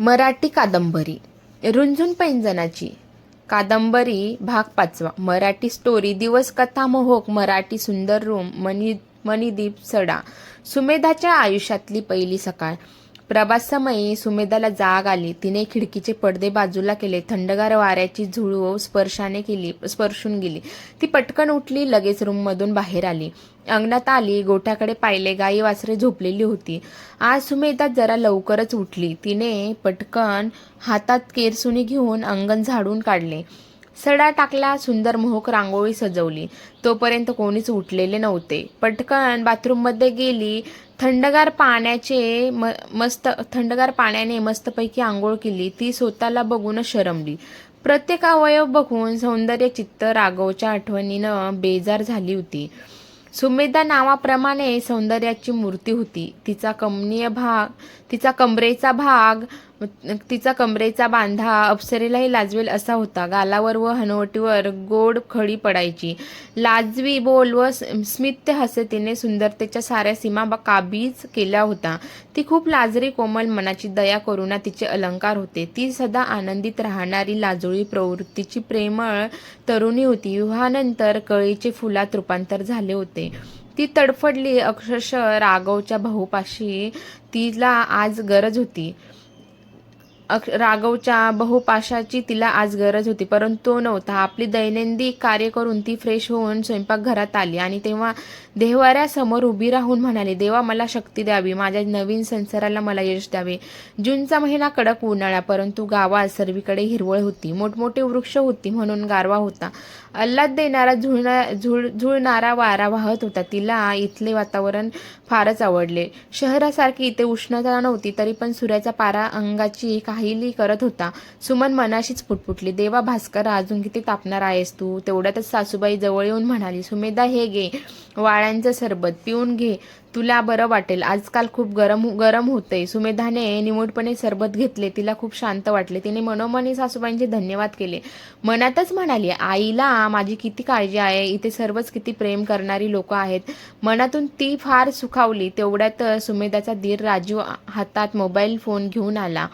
मराठी कादंबरी. रुंझुन पैंजनाची कादंबरी भाग पाचवा. मराठी स्टोरी दिवस कथा मोहक मराठी सुंदर रूम मनी मणिदीप सडा. सुमेधाच्या आयुष्यातली पहिली सकाळ. प्रवासमयी सुमेधाला जाग आली. तिने खिडकीचे पडदे बाजूला केले. थंडगार वाऱ्याची झुळू स्पर्शाने केली स्पर्शून गेली. ती पटकन उठली लगेच रूममधून बाहेर आली. अंगणात आली गोठ्याकडे पाहिले गाई वासरे झोपलेली होती. आज सुमेधा जरा लवकरच उठली. तिने पटकन हातात केरसुनी घेऊन अंगण झाडून काढले. सडा टाकला सुंदर मोहक रांगोळी सजवली. तोपर्यंत कोणीच उठलेले नव्हते. पटकन बाथरूममध्ये गेली. थंडगार पाण्याचे म मस्त थंडगार पाण्याने मस्तपैकी आंघोळ केली. ती स्वतःला बघूनच शरमली. प्रत्येक अवयव बघून सौंदर्य चित्त राघवच्या आठवणीनं बेजार झाली होती. सुमेधा नावाप्रमाणे सौंदर्याची मूर्ती होती. तिचा कमनीय भाग तिचा कमरेचा भाग तिचा कमरेचा बांधा अप्सरेलाही लाजवेल असा होता. गालावर व हनवटीवर गोड खडी पडायची. लाजवी बोल व स्मित्य हसे तिने सुंदरतेच्या साऱ्या सीमा काबीज केल्या होता ती खूप लाजरी कोमल मनाची दया करुणा तिचे अलंकार होते. ती सदा आनंदित राहणारी लाजोळी प्रवृत्तीची प्रेमळ तरुणी होती. विवाहानंतर कळीचे फुलात रूपांतर झाले होते. ती तडफडली अक्षरशः राघवच्या भाऊपाशी. तिला आज गरज होती. अक्ष राघवच्या बहुपाशाची तिला आज गरज होती परंतु तो नव्हता. आपली दैनंदिन कार्य करून ती फ्रेश होऊन स्वयंपाकघरात आली आणि तेव्हा देहवाऱ्यासमोर उभी राहून म्हणाली देवा मला शक्ती द्यावी. माझ्या नवीन संसाराला मला यश द्यावे. जूनचा महिना कडक उन्हाळा परंतु गावात सर्वीकडे हिरवळ होती. मोठमोठे वृक्ष होती म्हणून गारवा होता. अल्लाद देणारा झुळणा झुळ झुळणारा वारा वाहत होता. तिला इथले वातावरण फारच आवडले. शहरासारखी इथे उष्णता नव्हती तरी पण सूर्याचा पारा अंगाची काहीली करत होता. सुमन मनाशीच फुटफुटली देवा भास्कर अजून किती तापणार आहेस तू? तेवढ्यातच सासूबाई जवळ येऊन म्हणाली सुमेधा हे गे वाळ्या वाळ्यांचं सरबत पिऊन घे. तुला बरं वाटेल. आजकाल खूप गरम हो, गरम होतंय. सुमेधाने निमूटपणे सरबत घेतले. तिला खूप शांत वाटले. तिने मनोमनी सासूबाईंचे धन्यवाद केले. मनातच म्हणाली आईला माझी किती काळजी आहे. इथे सर्वच किती प्रेम करणारी लोक आहेत. मनातून ती फार सुखावली. तेवढ्यात सुमेधाचा धीर राजू हातात मोबाईल फोन घेऊन आला.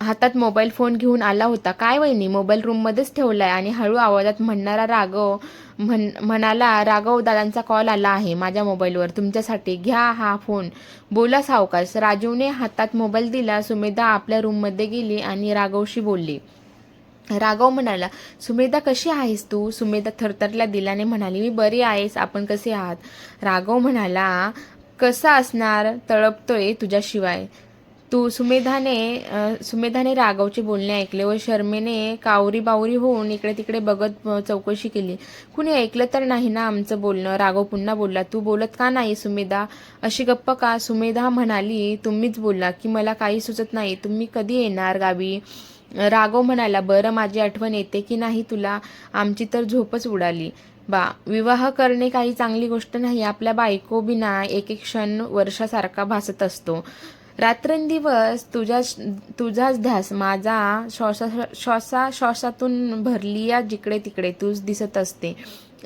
हातात मोबाईल फोन घेऊन आला होता. काय वहिनी मोबाईल रूममध्येच ठेवलाय आणि हळू आवाजात म्हणणारा राघव म्हण म्हणाला राघव दादांचा कॉल आला आहे माझ्या मोबाईलवर. तुमच्यासाठी घ्या हा फोन बोला सावकाश. राजूने हातात मोबाईल दिला. सुमेधा आपल्या रूममध्ये गेली आणि राघवशी बोलली. राघव म्हणाला सुमेधा कशी आहेस तू? सुमेधा थरथरल्या दिलाने म्हणाली मी बरी आहेस. आपण कसे आहात? राघव म्हणाला कसा असणार? तळपतोय तुझ्याशिवाय. तू सुमेधाने सुमेधाने राघवचे बोलणे ऐकले. व शर्मेने कावरी बावरी होऊन इकडे तिकडे बघत चौकशी केली. कुणी ऐकलं तर नाही ना आमचं बोलणं? राघव पुन्हा बोलला तू बोलत का नाही सुमेधा? अशी गप्प का? सुमेधा म्हणाली तुम्हीच बोलला की मला काही सुचत नाही. तुम्ही कधी येणार गावी? राघव म्हणाला बरं माझी आठवण येते की नाही तुला? आमची तर झोपच उडाली. बा विवाह करणे काही चांगली गोष्ट नाही. आपल्या बायको बिना एक एक क्षण वर्षासारखा भासत असतो. रात्रंदिवस तुझ्या तुझाच ध्यास माझा श्वासा श्वासा श्वासातून भरली या जिकडे तिकडे तूच दिसत असते.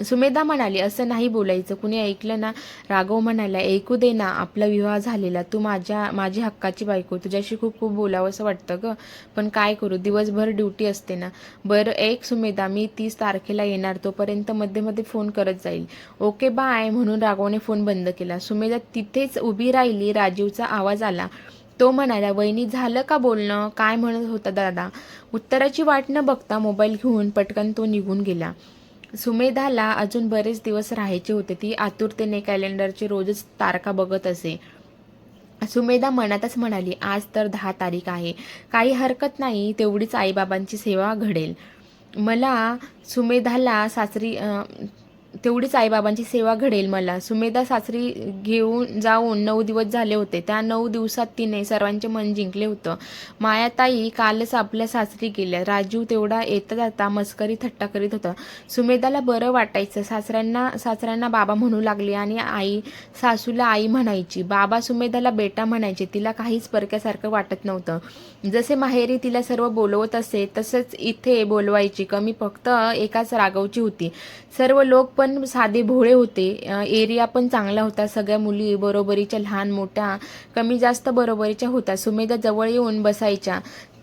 सुमेधा म्हणाली असं नाही बोलायचं. कुणी ऐकलं ना? राघव म्हणाला ऐकू दे ना. आपला विवाह झालेला. तू माझ्या माझी हक्काची बायको. तुझ्याशी खूप खूप बोलावंसं वाटतं ग. पण काय करू? दिवसभर ड्युटी असते ना. बरं एक सुमेधा. मी तीस तारखेला येणार. तोपर्यंत मध्ये मध्ये फोन करत जाईल. ओके बाय म्हणून राघवने फोन बंद केला. सुमेधा तिथेच उभी राहिली. राजीवचा आवाज आला. तो म्हणाला वहिनी झालं का बोलणं? काय म्हणत होता दादा? उत्तराची वाट न बघता मोबाईल घेऊन पटकन तो निघून गेला. सुमेधाला अजून बरेच दिवस राहायचे होते. ती आतुरतेने कॅलेंडरची रोजच तारखा बघत असे. सुमेधा मनातच म्हणाली आज तर दहा तारीख आहे. काही हरकत नाही तेवढीच आईबाबांची सेवा घडेल. मला सुमेधाला सासरी तेवढीच आईबाबांची सेवा घडेल मला. सुमेधा सासरी घेऊन जाऊन नऊ दिवस झाले होते. त्या नऊ दिवसात तिने सर्वांचे मन जिंकले होतं. मायाताई कालच आपल्या सासरी गेल्या. राजू तेवढा येता जाता मस्करी थट्टा करीत होता. सुमेधाला बरं वाटायचं. सासऱ्यांना सासऱ्यांना बाबा म्हणू लागले आणि आई सासूला आई म्हणायची. बाबा सुमेधाला बेटा म्हणायचे. तिला काहीच परक्यासारखं वाटत नव्हतं. जसे माहेरी तिला सर्व बोलवत असे तसंच इथे बोलवायची. कमी फक्त एकाच रागवची होती. सर्व लोक पण साधे भोळे होते. एरिया पण चांगला होता. सगळ्या मुली बरोबरीच्या लहान मोठ्या कमी जास्त बरोबरीच्या होत्या. सुमेधा जवळ येऊन बसायच्या.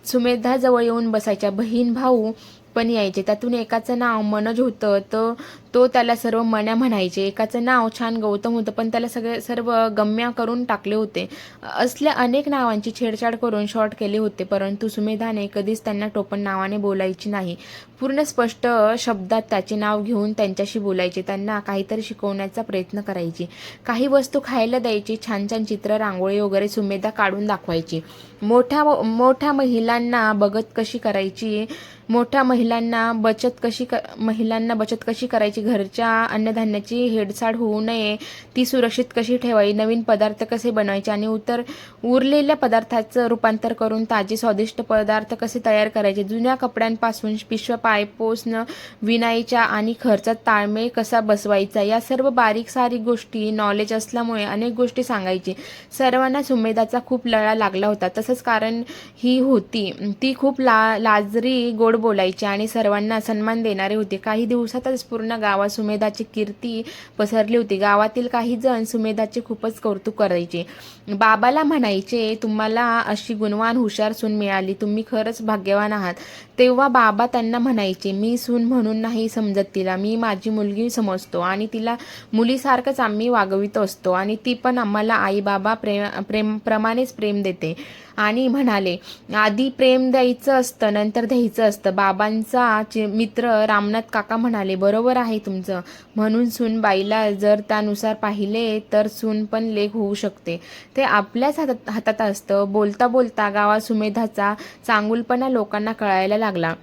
सुमेधा जवळ येऊन बसायच्या. बहीण भाऊ पण यायचे. त्यातून एकाचं नाव मनोज होतं तर तो त्याला सर्व मण्या म्हणायचे. एकाचं नाव छान गौतम होतं पण त्याला सगळे सर्व गम्या करून टाकले होते. असल्या अनेक नावांची छेडछाड करून शॉर्ट केले होते परंतु सुमेधाने कधीच त्यांना टोपण नावाने बोलायची नाही. पूर्ण स्पष्ट शब्दात त्याचे नाव घेऊन त्यांच्याशी बोलायचे. त्यांना काहीतरी शिकवण्याचा प्रयत्न करायची. काही वस्तू खायला द्यायची छान छान चित्र रांगोळी वगैरे सुमेधा काढून दाखवायची. मोठ्या मोठ्या महिलांना बघत कशी करायची मोठ्या महिलांना बचत कशी क महिलांना बचत कशी करायची? घरच्या अन्नधान्याची हेडसाड होऊ नये ती सुरक्षित कशी ठेवावी? नवीन पदार्थ कसे बनवायचे? आणि उतर उरलेल्या पदार्थाचं रूपांतर करून ताजे स्वादिष्ट पदार्थ कसे तयार करायचे? जुन्या कपड्यांपासून पिशव्या पायपोसणं विणायच्या आणि खर्चात ताळमेळ कसा बसवायचा? या सर्व बारीक सारीक गोष्टी नॉलेज असल्यामुळे अनेक गोष्टी सांगायची. सर्वांना सुमेदाचा खूप लळा लागला होता. तसंच कारण ही होती. ती खूप ला लाजरी गोड बोलायचे आणि सर्वांना सन्मान देणारे होते. काही दिवसातच पूर्ण गावात सुमेधाची कीर्ती पसरली होती. गावातील काही जण सुमेधाचे खूपच कौतुक करायचे. बाबाला म्हणायचे तुम्हाला अशी गुणवान हुशार सून मिळाली. तुम्ही खरंच भाग्यवान आहात. तेव्हा बाबा त्यांना म्हणायचे मी सून म्हणून नाही समजत तिला. मी माझी मुलगी समजतो आणि तिला मुलीसारखंच आम्ही वागवित असतो आणि ती पण आम्हाला आई बाबा प्रेम प्रेम प्रमाणेच प्रेम देते. आणि म्हणाले आधी प्रेम द्यायचं असतं नंतर द्यायचं असतं. बाबांचा चि- मित्र रामनाथ काका म्हणाले बरोबर आहे तुमचं. म्हणून सून बाईला जर त्यानुसार पाहिले तर सून पण लेख होऊ शकते. ते आपल्याच हातात हातात असतं. बोलता बोलता गावात सुमेधाचा चांगुलपणा लोकांना कळायला लागला.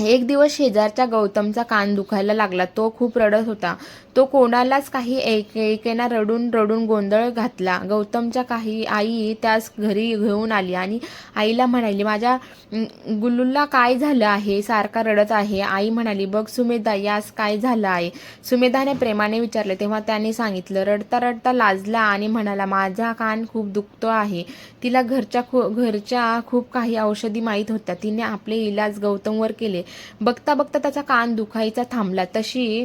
एक दिवस शेजारच्या गौतमचा कान दुखायला लागला. तो खूप रडत होता. तो कोणालाच काही एक एकेना रडून रडून गोंधळ घातला. गौतमच्या काही आई त्यास घरी घेऊन आली आणि आईला म्हणाली माझ्या अं, गुल्लूला काय झालं आहे? सारखा रडत आहे. आई म्हणाली बघ सुमेधा यास काय झालं आहे? सुमेधाने प्रेमाने विचारले तेव्हा त्याने सांगितलं रडता रडता लाजला आणि म्हणाला माझा कान खूप दुखतो आहे. तिला घरच्या खू घरच्या खूप काही औषधी माहीत होत्या. तिने आपले इलाज गौतमवर केले. बघता बघता त्याचा कान दुखायचा थांबला. तशी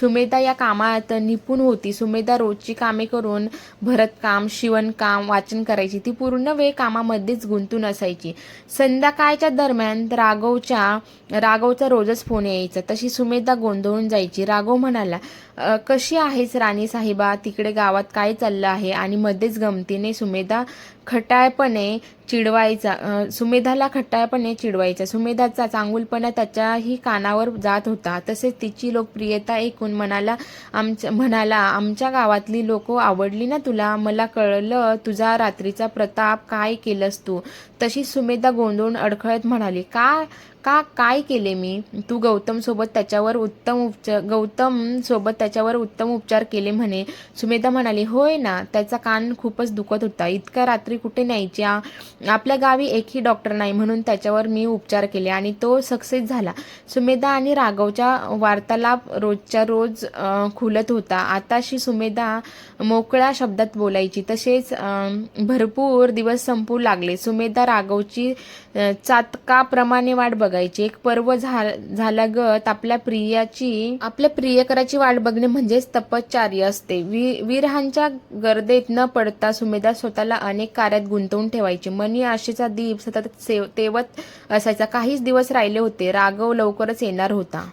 सुमेधा या कामात निपुण होती. सुमेधा रोजची कामे करून भरतकाम शिवणकाम वाचन करायची. ती पूर्ण वेळ कामामध्येच गुंतून असायची. संध्याकाळच्या दरम्यान राघवच्या राघवचा रोजच फोन यायचा. तशी सुमेधा गोंधळून जायची. राघव म्हणाला कशी आहेस राणी साहेबा? तिकडे गावात काय चाललं आहे? आणि मध्येच गमतीने सुमेधा खटाळपणे चिडवायचा सुमेधाला खटाळपणे चिडवायचा. सुमेधाचा चांगुलपणा त्याच्याही कानावर जात होता. तसेच तिची लोकप्रियता ऐकून मनाला आमच्या म्हणाला आमच्या गावातली लोक आवडली ना तुला? मला कळलं तुझा रात्रीचा प्रताप काय केलंस तू? तशी सुमेधा गोंधळून अडखळत म्हणाली का का काय केले मी? तू गौतमसोबत त्याच्यावर उत्तम उपचार गौतम सोबत त्याच्यावर उत्तम उपचार केले म्हणे. सुमेधा म्हणाली होय ना त्याचा कान खूपच दुखत होता. इतक्या रात्री कुठे न्यायची आपल्या गावी एकही डॉक्टर नाही म्हणून त्याच्यावर मी उपचार केले आणि तो सक्सेस झाला. सुमेधा आणि राघवच्या वार्तालाप रोजच्या रोज खुलत होता. आताशी सुमेधा मोकळ्या शब्दात बोलायची. तसेच भरपूर दिवस संपू लागले. सुमेधा राघवची चातकाप्रमाणे वाट बघ बघायची. एक पर्व झा झाल्यागत आपल्या प्रियाची आपल्या प्रियकराची वाट बघणे म्हणजेच तपश्चार्य असते. वि गर्देत न पडता सुमेधा स्वतःला अनेक कार्यात गुंतवून ठेवायची. मनी आशेचा दीप सतत सेव तेवत असायचा. काहीच दिवस राहिले होते. राघव लवकरच येणार होता.